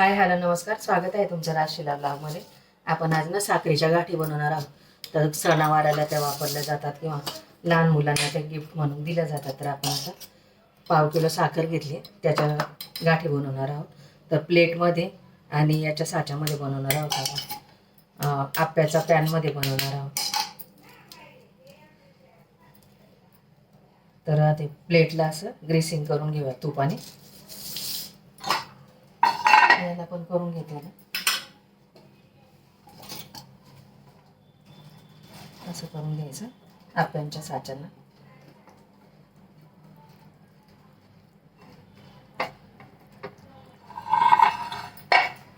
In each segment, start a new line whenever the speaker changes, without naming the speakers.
Hi hello नमस्कार. स्वागत आहे तुमचं राशीला ब्लॉगमध्ये. आपण आज ना साखरेच्या गाठी बनवणार आहोत. तर सणावाराला त्या वापरल्या जातात किंवा लहान मुलांना त्या गिफ्ट म्हणून दिल्या जातात. तर आपण आता पाव किलो साखर घेतली त्याच्या गाठी बनवणार आहोत. तर प्लेटमध्ये आणि याच्या साच्यामध्ये बनवणार आहोत आपण. अं, आप्याचा पॅनमध्ये बनवणार आहोत. तर ते प्लेटला असं ग्रेसिंग करून घेऊया तुपाने याला पण करून घेते ना असं करून घ्यायचं आप्यांच्या साच्यांना.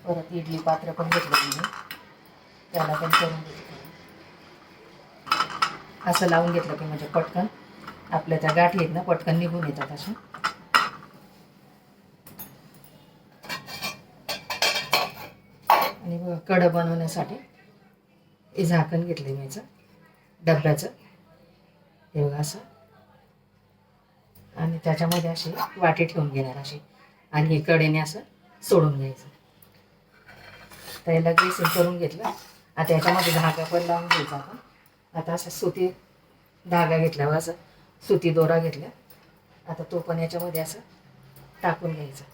परत इडली पात्र पण घेतलं मी. त्याला पण करून घेतलं. असं लावून घेतलं की म्हणजे पटकन. आपल्या त्या गाठी आहेत ना पटकन निघून येतात अशा आणि बघा कडं बनवण्यासाठी हे झाकण घेतलं मी याचं डब्याचं. हे बघा असं. आणि त्याच्यामध्ये अशी वाटी ठेवून घेणार अशी. आणि हे कडेने असं सोडून घ्यायचं. तर याला ग्रेसिंग करून घेतलं. आता याच्यामध्ये धागा पण लावून घ्यायचा आपण. आता असं सुती धागा घेतल्यावर असं सुती दोरा घेतला आता तो पण याच्यामध्ये असं टाकून घ्यायचा.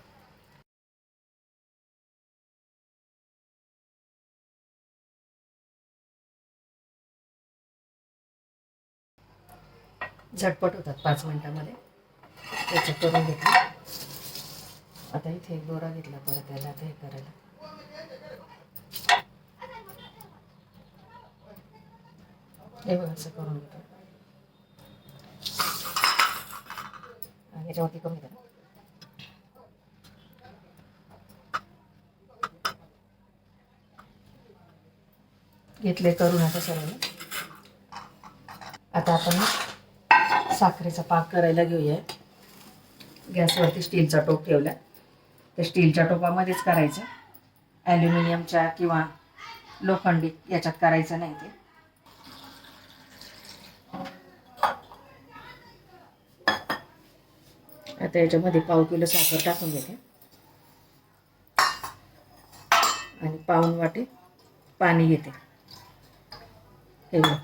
झटपट होतात पाच मिनटामध्ये. त्याचं करून घेतलं. आता इथे एक दोरा घेतला परत त्याला आता हे करायला. हे बघ असं करून घेतो आणि याच्यावरती कमी करा. घेतले करून आता सर्व. आता आपण साखरेचा पाक करायला घेऊया. गॅसवरती स्टीलचा टोप ठेवला. त्या स्टीलच्या टोपामध्येच करायचं. ॲल्युमिनियमच्या किंवा लोखंडी याच्यात करायचं नाही ते. आता याच्यामध्ये पाव किलो साखर टाकून घेते. आणि पाऊन वाटे पाणी घेते. हे बघ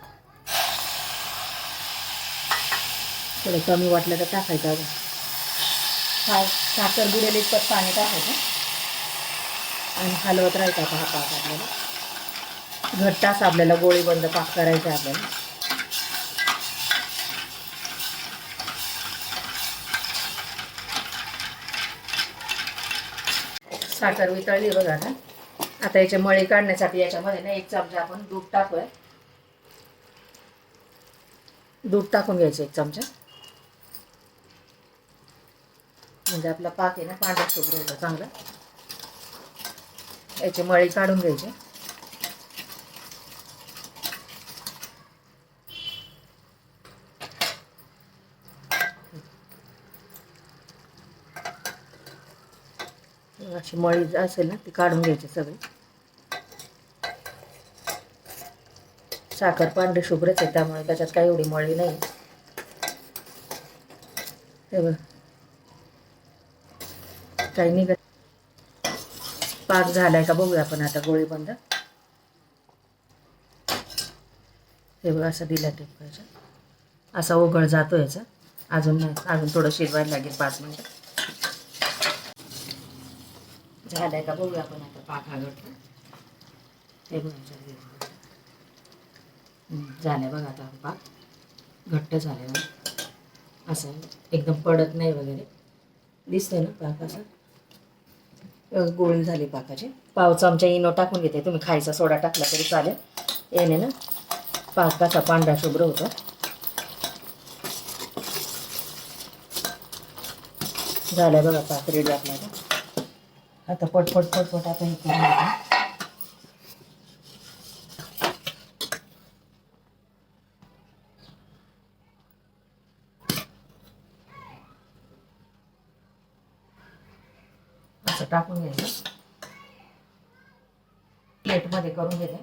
थोडं कमी वाटलं तर टाकायचं अजून साखर बुडेल इतपत पाणी टाकायचं. आणि हलवत राहायचं आता हा पाक आपल्याला. घट्टाच आपल्याला गोळी बंद पाक करायचा आहे आपल्याला. साखर वितळली बघा ना आता याचे मळी काढण्यासाठी याच्यामध्ये ना एक चमचा आपण दूध टाकूया. दूध टाकून घ्यायचं एक चमचा. म्हणजे आपला पाक आहे ना पांढरा शुभ्र होता चांगला. याची मळी काढून घ्यायची. अशी मळी असेल ना ती काढून घ्यायची सगळी. साखर पांढरी शुभ्रच आहे त्यामुळे त्याच्यात काही एवढी मळी नाही. हे बघ. काही निघत पाक झालाय का बघूया आपण आता गोळी बंद. हे बघ असं दिला टिपकायचं असा ओघळ जातो याचा. अजून नाही अजून थोडं शिजवायला लागेल पाच मिनिट. झालाय का बघूया आपण आता पाक हा घट्ट. हे बघ बघा आता पाक. घट्ट झालंय बघा. असं एकदम पडत नाही वगैरे. दिसतंय ना पाक असं? गोळी झाली पाकाची. पाव चमचा इनो टाकून घेते. तुम्ही खायचा सोडा टाकला तरी चालेल. याने ना पाकाचा पांढरा शुभ्र होतो. झालाय बघा पाक रेडी आपल्याला आता. आता पटपट पटपट आता हे करून असं टाकून घ्यायचं. प्लेटमध्ये करून घेते.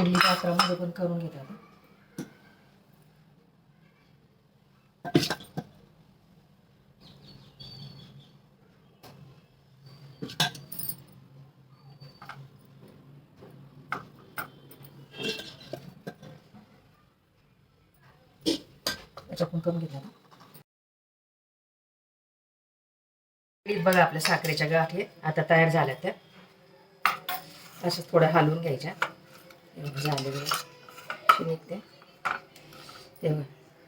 इडली पात्रामध्ये पण करून घेतात याच्या पण करून घेतला ना. बघा आपल्या साखरेच्या गाठी आता तयार झाल्या त्या. असं थोडं हलवून घ्यायच्या. झाले निघते. ते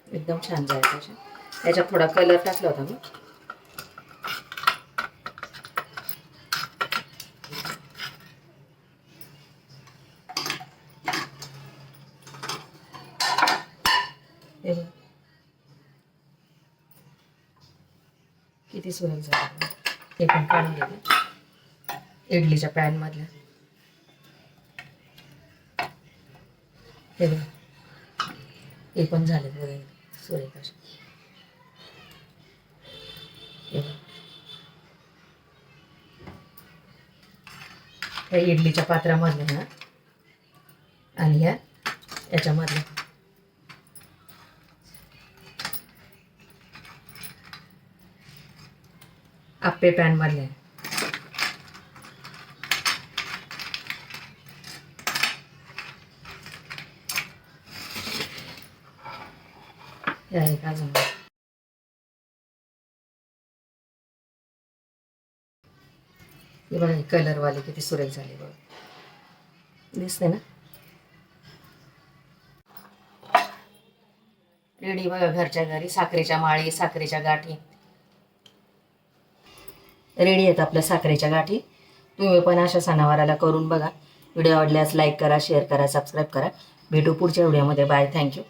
एकदम छान जायचं त्याच्यात थोडा कलर टाकला होता मी हे बघा. किती सुरण झालं? ते पण काढून घेते इडलीच्या पॅनमधल्या हे बघा. हे पण झाले बघा. सुरे कसे. त्या इडलीच्या पात्रामधल्या ना. आणि ह्या याच्यामधल्या आप्पे पॅन मधले. या अजून हे बघा कलर वाले किती सुरेख झाले बघा. दिसते ना? रेडी बघा घरच्या घरी साखरेच्या माळी साखरेच्या गाठी. रेडी आहेत आपल्या साखरेच्या गाठी. तुम्ही पण अशा सणावाराला करून बघा. व्हिडिओ आवडल्यास लाईक करा शेअर करा सबस्क्राईब करा. भेटू पुढच्या व्हिडिओमध्ये. Bye thank you